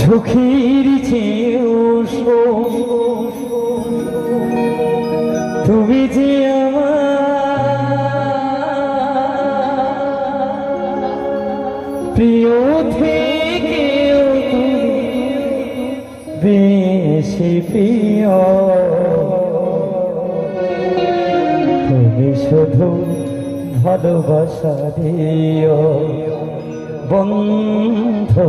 সুখীর চেয়েও তুমি যে প্রিয় থেকেও বেশি প্রিয়। শুধু ভালোবাসা দিও বন্ধু।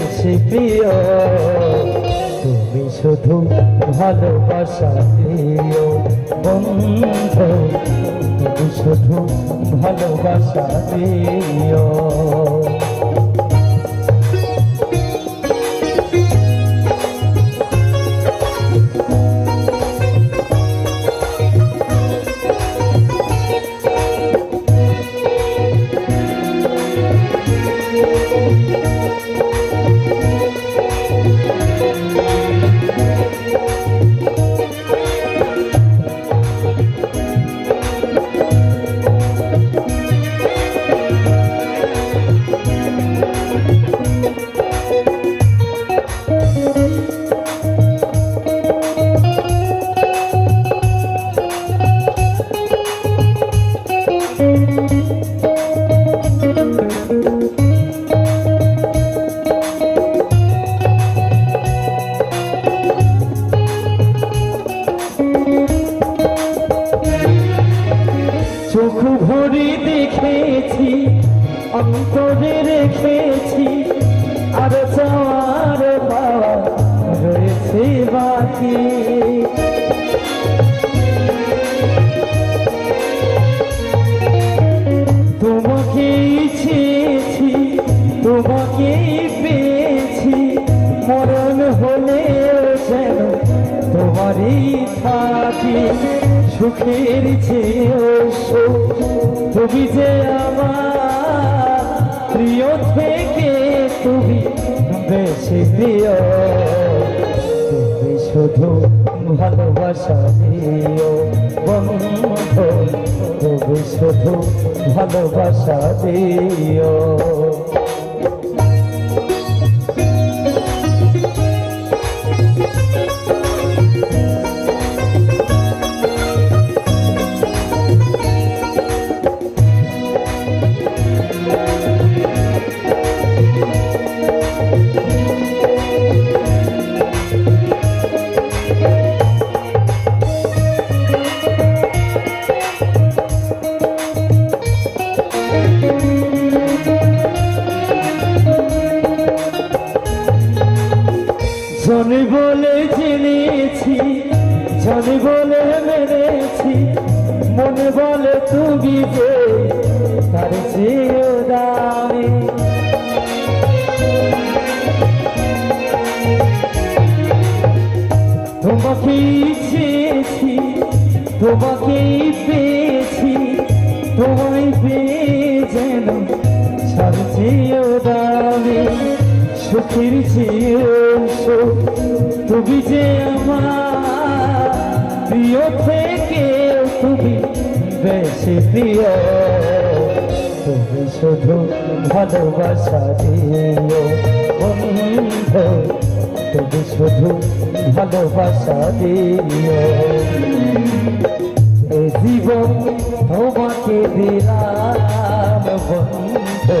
বেশি প্রিয়। তুমি শুধু ভালোবাসা দিও বন্ধু। তুমি শুধু ভালোবাসা দিও। অন্তরে রেখেছি, আর চাওয়ার পাওয়া রয়েছে বাকি। তোমাকেই চেয়েছি তোমাকেই পেয়েছি, মরণ হলে যেন তোমারই থাকি সুখের চেয়েও সুখ। তুমি যে আমার তুমি বেশি দিও তুমি শুধু ভালোবাসা দিও। বন্ধু তুমি শুধু ভালোবাসা দিও। জনে বলে জেনেছি জনে বলে মেনেছি। মনে বলে তুমি যে তার চেয়েও দামি। তোমাকেই চেয়েছি তোমাকেই পেয়েছি, তোমায় পেয়ে যেন চেয়েও দামি। সুখের চেয়েও সুখ। তুমি যে আমার প্রিয় থেকে তুমি বেশি প্রিয়, তুমি শুধু ভালোবাসা দিও বন্ধু, তুমি শুধু ভালোবাসা দিও। এ জীবন তোমাকে দিলাম বন্ধু